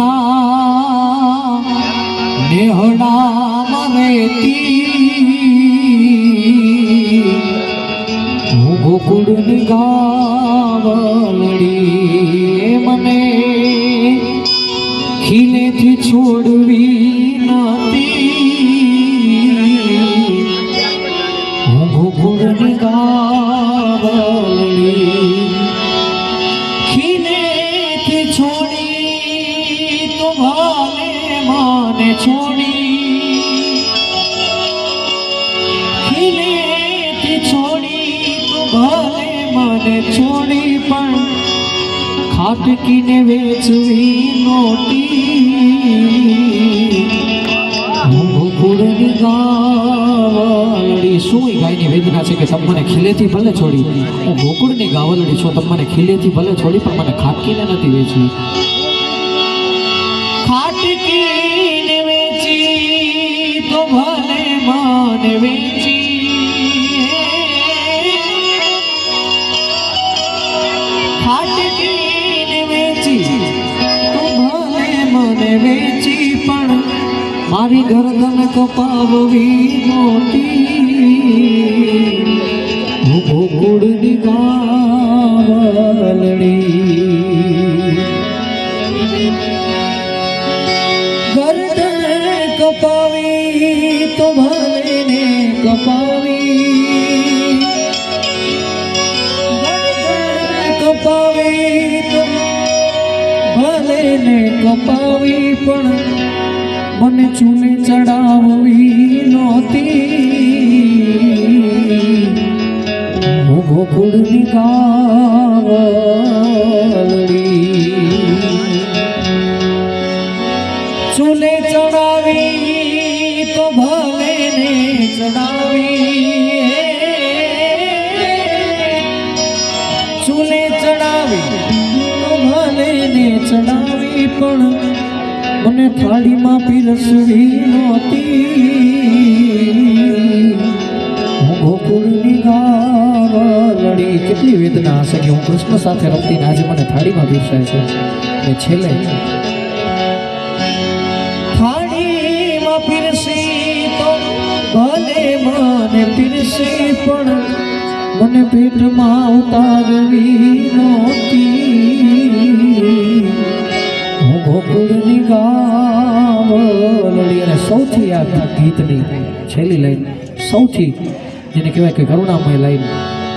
না নেহনা মামেতি મુગુકુડન ગાવલડી મને ખીલેથી છોડવી નથી મુગુકુડન ગાવ માને છોડી ખીલેથી છોડી તો ભાલે માને છોડી પણ ખાટકીને વેચવી નોટી છે કે તમે મને ખીલેથી ભલે છોડી હું ગોકુળની ગાવલડી છું તમે મને ખીલેથી ભલે છોડી પણ મને ખાટકીને નથી વેચવી ખાટકીને વેચી તો ભલે માને વેચી ખાટકીને વેચી તો ભલે મને વેચી પણ મારી ગરદન કપાવવી નહોતી હું ગોકુળની ગાવલડી કપાવી. કપાવી ભલે ને કપાવી પણ મને ચૂને ચડાવવી. ભલે ને ચડાવી પણ મને થાળીમાં પીરસવી નહોતી. હું ગોકુળની ગાવલડી કેટલી વેદના હશે કે હું કૃષ્ણ સાથે રમતી આજે મને થાળીમાં પીરસાય છે. એ છેલ્લે થાળીમાં પીરસી તો ભલે મને પીરસી પણ મને પેટમાં ઉતારવી ગોકુળની ગાવલડી અને સૌથી આ ગીતની છેલ્લી લાઈન, સૌથી જેને કહેવાય કે કરુણામય લાઈન,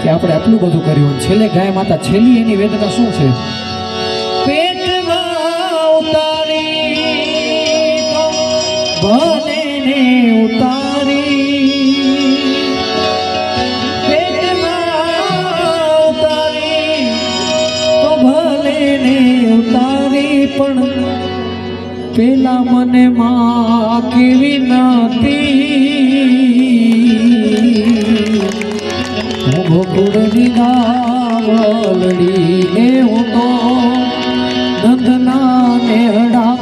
કે આપણે આટલું બધું કર્યું છેલ્લે ગાય માતા છેલ્લી એની વેદના શું છે? પેટમાં ઉતારી ઉતારી પેલા મને માં કેવી નતી હું ભોગુડની ગાવલડી એ હું તો નંદના નેહડા